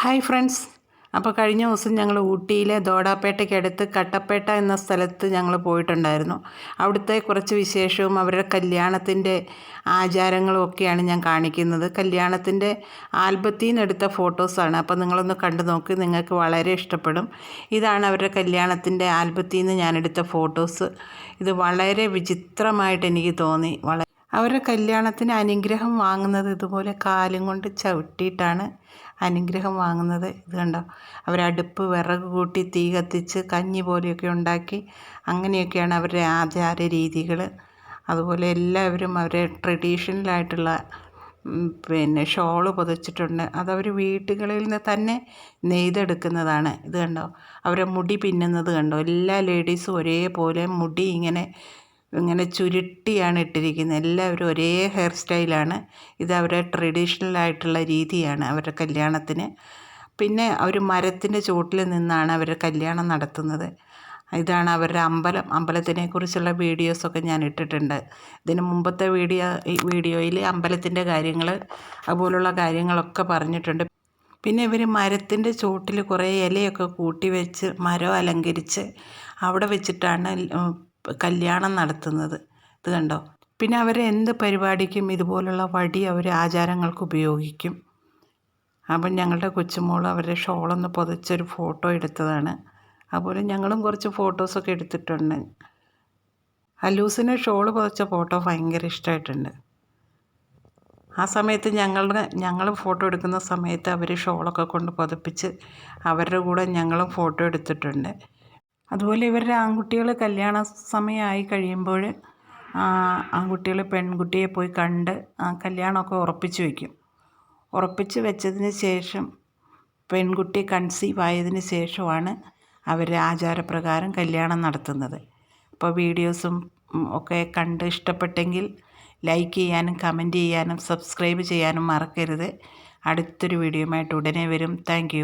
Hi friends അപ്പോൾ കഴിഞ്ഞ ദിവസം ഞങ്ങൾ ഊട്ടിയിലെ ദോഡാപ്പേട്ടയ്ക്കടുത്ത് കട്ടപ്പേട്ട എന്ന സ്ഥലത്ത് ഞങ്ങൾ പോയിട്ടുണ്ടായിരുന്നു. അവിടുത്തെ കുറച്ച് വിശേഷവും അവരുടെ കല്യാണത്തിന്റെ ആചാരങ്ങളും ഒക്കെയാണ് ഞാൻ കാണിക്കുന്നത്. കല്യാണത്തിന്റെ ആൽബത്തിൽ നിന്ന് എടുത്ത ഫോട്ടോസാണ് അപ്പോൾ നിങ്ങളൊന്ന് കണ്ടു നോക്ക് നിങ്ങൾക്ക് വളരെ ഇഷ്ടപ്പെടും. ഇതാണ് അവരുടെ കല്യാണത്തിന്റെ ആൽബത്തിൽ നിന്ന് ഞാൻ എടുത്ത ഫോട്ടോസ് ഇത് വളരെ വിചിത്രമായിട്ട് എനിക്ക് തോന്നി. വളരെ അവരുടെ കല്യാണത്തിന് അനുഗ്രഹം വാങ്ങുന്നത് ഇതുപോലെ കാലും കൊണ്ട് ചവിട്ടിയിട്ടാണ് അനുഗ്രഹം വാങ്ങുന്നത്. ഇത് കണ്ടോ? അവരടുപ്പ് വിറക് കൂട്ടി തീ കത്തിച്ച് കഞ്ഞി പോലെയൊക്കെ ഉണ്ടാക്കി അങ്ങനെയൊക്കെയാണ് അവരുടെ ആചാര രീതികൾ അതുപോലെ എല്ലാവരും അവരെ ട്രഡീഷണലായിട്ടുള്ള പിന്നെ ഷോൾ പുതച്ചിട്ടുണ്ട്. അതവർ വീട്ടുകളിൽ നിന്ന് തന്നെ നെയ്തെടുക്കുന്നതാണ്. ഇത് കണ്ടോ? അവരെ മുടി പിന്നുന്നത് കണ്ടോ? എല്ലാ ലേഡീസും ഒരേപോലെ മുടി ഇങ്ങനെ ഇങ്ങനെ ചുരുട്ടിയാണ് ഇട്ടിരിക്കുന്നത്. എല്ലാവരും ഒരേ ഹെയർ സ്റ്റൈലാണ് ഇത് അവരുടെ ട്രഡീഷണൽ ആയിട്ടുള്ള രീതിയാണ് അവരുടെ കല്യാണത്തിന്. പിന്നെ അവർ മരത്തിന്റെ ചുവട്ടിൽ നിന്നാണ് അവരുടെ കല്യാണം നടത്തുന്നത്. ഇതാണ് അവരുടെ അമ്പലം. അമ്പലത്തിനെ കുറിച്ചുള്ള വീഡിയോസൊക്കെ ഞാൻ ഇട്ടിട്ടുണ്ട്. ഇതിന് മുമ്പത്തെ വീഡിയോ ഈ വീഡിയോയിൽ അമ്പലത്തിന്റെ കാര്യങ്ങൾ അതുപോലുള്ള കാര്യങ്ങളൊക്കെ പറഞ്ഞിട്ടുണ്ട്. പിന്നെ ഇവർ മരത്തിന്റെ ചുവട്ടിൽ കുറേ ഇലയൊക്കെ കൂട്ടി വെച്ച് മരം അലങ്കരിച്ച് അവിടെ വെച്ചിട്ടാണ് കല്യാണം നടത്തുന്നത്. ഇത് കണ്ടോ? പിന്നെ അവർ എന്ത് പരിപാടിക്കും ഇതുപോലുള്ള വടി അവർ ആചാരങ്ങൾക്ക് ഉപയോഗിക്കും. അപ്പം ഞങ്ങളുടെ കൊച്ചുമോൾ അവരുടെ ഷോളൊന്ന് പുതച്ചൊരു ഫോട്ടോ എടുത്തതാണ്. അതുപോലെ ഞങ്ങളും കുറച്ച് ഫോട്ടോസൊക്കെ എടുത്തിട്ടുണ്ട്. അലൂസിന് ഷോൾ പുതച്ച ഫോട്ടോ ഭയങ്കര ഇഷ്ടമായിട്ടുണ്ട്. ആ സമയത്ത് ഞങ്ങളുടെ ഞങ്ങൾ ഫോട്ടോ എടുക്കുന്ന സമയത്ത് അവർ ഷോളൊക്കെ കൊണ്ട് പുതപ്പിച്ച് അവരുടെ കൂടെ ഞങ്ങളും ഫോട്ടോ എടുത്തിട്ടുണ്ട്. അതുപോലെ ഇവരുടെ ആൺകുട്ടികൾ കല്യാണ സമയമായി കഴിയുമ്പോൾ ആൺകുട്ടികൾ പെൺകുട്ടിയെ പോയി കണ്ട് കല്യാണമൊക്കെ ഉറപ്പിച്ച് വയ്ക്കും. ഉറപ്പിച്ച് വെച്ചതിന് ശേഷം പെൺകുട്ടി കൺസീവ് ആയതിന് ശേഷമാണ് അവർ ആചാരപ്രകാരം കല്യാണം നടത്തുന്നത്. അപ്പോൾ വീഡിയോസും ഒക്കെ കണ്ട് ഇഷ്ടപ്പെട്ടെങ്കിൽ ലൈക്ക് ചെയ്യാനും കമന്റ് ചെയ്യാനും സബ്സ്ക്രൈബ് ചെയ്യാനും മറക്കരുത്. അടുത്തൊരു വീഡിയോയുമായിട്ട് ഉടനെ വരും. താങ്ക്